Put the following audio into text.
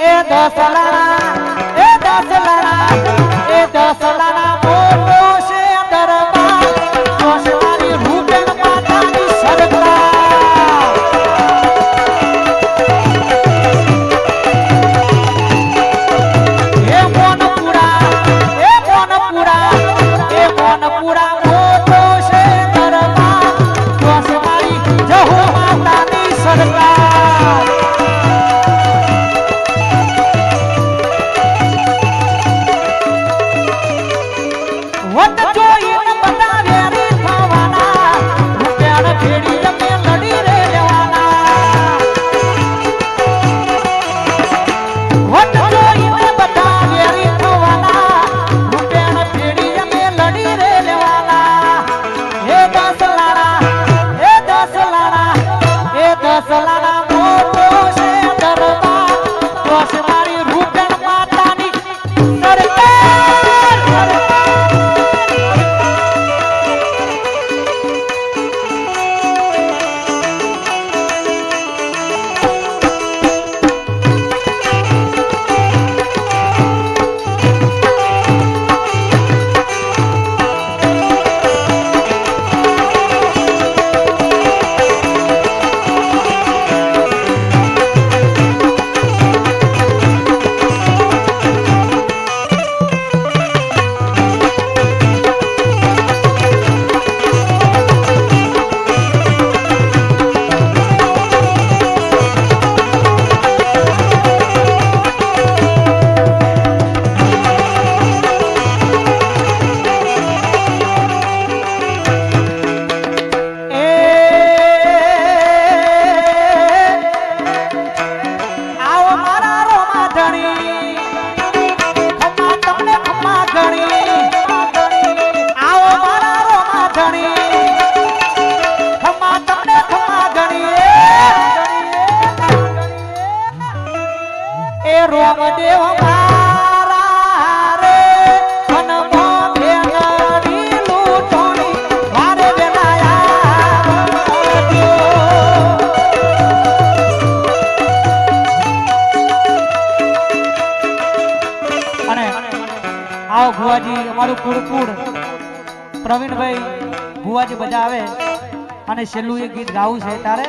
એ દસરા આવો ભુવાજી અમારું કુળકુળ પ્રવીણભાઈ ભુવાજી બજાવે અને છેલ્લું એ ગીત ગાવું છે તારે?